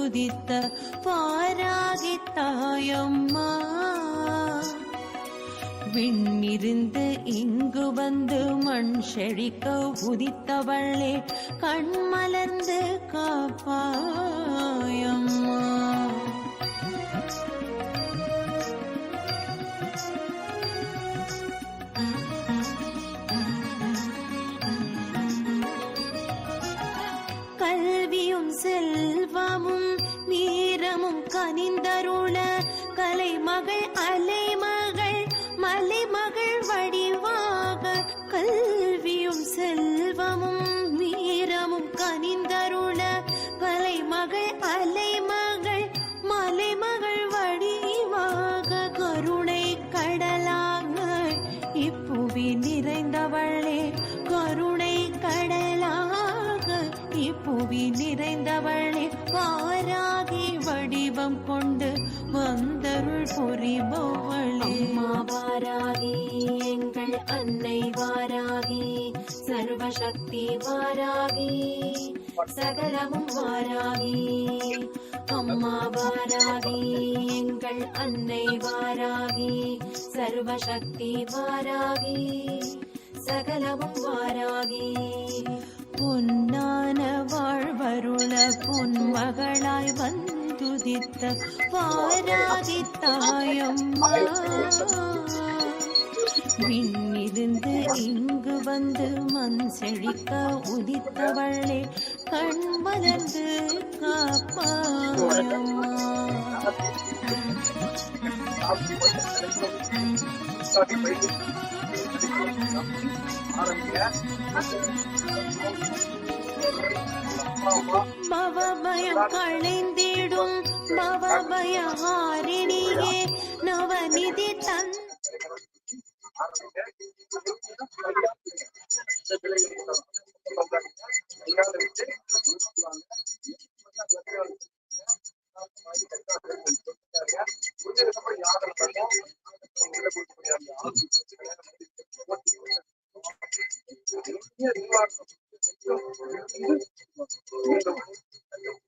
வந்துதித்த பாராகித்தாயம்மா விண்ணிருந்து இங்கு வந்து மண் செழிக்க உதித்தவள்ளே கண்மலர்ந்து காப்பா கனிந்தருள கலைமகள் அலைமகள் மலைமகள் வடிவாக கல்வியும் செல்வமும் வீரமும் கனிந்தருள கலைமகள் அலைமகள் மலைமகள் வடிவாக கருணை கடலாக இப்புவி நிறைந்தவளே கருணை கடலாக இப்புவி நிறைந்தவளே பாரா வடிவம் கொண்டு வந்தருள் புரிபவளே. வாராகி எங்கள் அன்னை வாராகி சர்வசக்தி வாராகி சகலமும் வாராகி. அம்மா வாராகி எங்கள் அன்னை வாராகி சர்வசக்தி வாராகி சகலமும் வாராகி. பொன்னான வாழ்வருள பொன் மகளாய் வந்த பாராதி தாயம்மா விண்ணிருந்து இங்கு வந்து மண் செழிக்க உதித்தவளே கண் மலர்ந்து காப்பாயம்மா பவபயம் களைந்திடும் ಭವಭಯಹಾರಿಣಿಯೇ ನವನಿಧಿ ತನ್ Thank you.